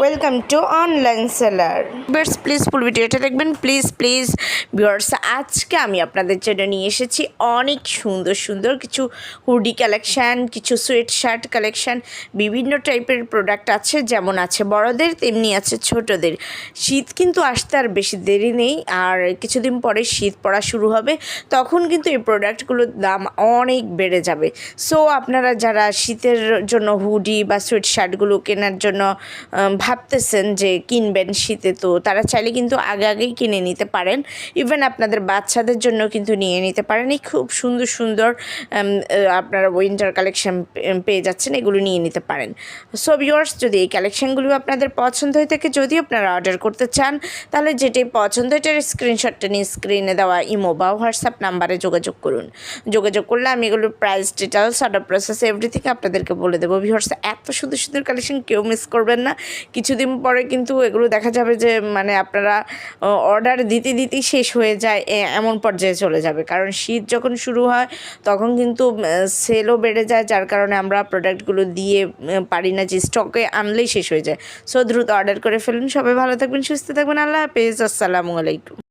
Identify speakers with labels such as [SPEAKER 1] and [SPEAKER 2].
[SPEAKER 1] Welcome to online seller viewers please full ভিডিওটা দেখবেন। Please please viewers আজকে আমি আপনাদের জন্য নিয়ে এসেছি অনেক সুন্দর সুন্দর কিছু হুডি কালেকশান, কিছু সোয়েট শার্ট কালেকশান, বিভিন্ন টাইপের প্রোডাক্ট আছে, যেমন আছে বড়দের, তেমনি আছে ছোটদের। শীত কিন্তু আসতে আর বেশি দেরি নেই, আর কিছুদিন পরে শীত পড়া শুরু হবে, তখন কিন্তু এই প্রোডাক্টগুলোর দাম অনেক বেড়ে যাবে। সো আপনারা যারা শীতের জন্য হুডি বা সোয়েট শার্টগুলো কেনার জন্য ভাবতেছেন যে কিনবেন শীতে, তো তারা চাইলে কিন্তু আগে আগেই কিনে নিতে পারেন। ইভেন আপনাদের বাচ্চাদের জন্য কিন্তু নিয়ে নিতে পারেন। এই খুব সুন্দর সুন্দর আপনারা উইন্টার কালেকশন পেয়ে যাচ্ছেন, এগুলো নিয়ে নিতে পারেন। সো ভিউয়ার্স যদি এই কালেকশনগুলো আপনাদের পছন্দ হয়ে থাকে, যদি আপনারা অর্ডার করতে চান, তাহলে যেটাই পছন্দ এটার স্ক্রিনশটটা নিয়ে স্ক্রিনে দেওয়া ইমো বা হোয়াটসঅ্যাপ নাম্বারে যোগাযোগ করুন। যোগাযোগ করলে আমি এগুলোর price details order process everything আপনাদেরকে বলে দেবো। ভিউয়ার্স এত সুন্দর সুন্দর কালেকশন কেউ মিস করবেন না। কিছুদিন পরে কিন্তু এগুলো দেখা যাবে যে মানে আপনারা অর্ডার দিতে দিতেই শেষ হয়ে যায় এমন পর্যায়ে চলে যাবে। কারণ শীত যখন শুরু হয়, তখন কিন্তু সেলও বেড়ে যায়, যার কারণে আমরা প্রোডাক্টগুলো দিয়ে পারি না যে স্টকে আনলেই শেষ হয়ে যায়। সো দ্রুত অর্ডার করে ফেলুন। সবাই ভালো থাকবেন, সুস্থ থাকবেন। আল্লাহ হাফেজ। আসসালামু আলাইকুম।